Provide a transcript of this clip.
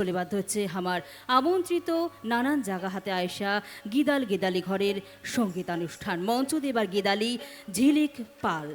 চলে বাধ্য হচ্ছে আমার আমন্ত্রিত নানান জায়গা হাতে আয়সা গিদাল গিদালি ঘরের সঙ্গীতানুষ্ঠান। মঞ্চ দেবার গিদালি ঝিলিক পাল।